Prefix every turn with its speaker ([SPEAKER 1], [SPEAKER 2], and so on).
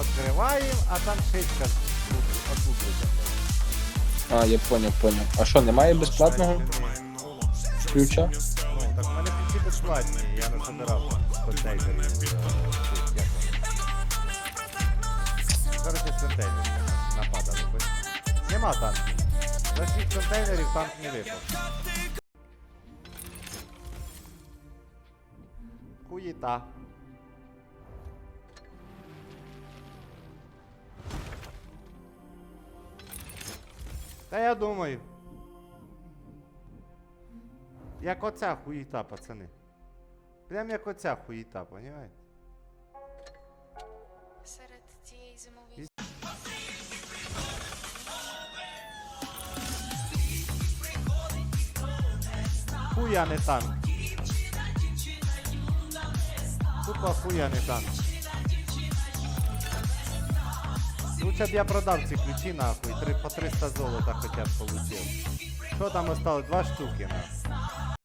[SPEAKER 1] Откриваємо, а там шишка отлублюється.
[SPEAKER 2] А, я поняв, поняв. А що, немає безплатного ключа?
[SPEAKER 1] Ну, так в мене ключі безплатні, я не забирав контейнерів. е, цих, як вони. Короче, з контейнерів нападали. Нема танків. За 6 контейнерів танк не випав. Хуєта. Та я думаю. Як оця хуїта, пацани. Прям як оця хуїта, понімаєте?
[SPEAKER 3] серед цієї зимової
[SPEAKER 1] Хуя не танк. Тупо хуя не танк. Лучше б я продав ці ключі нахуй, три, по 300 золота хоча б получив. Що там осталось? Два штуки нахуй.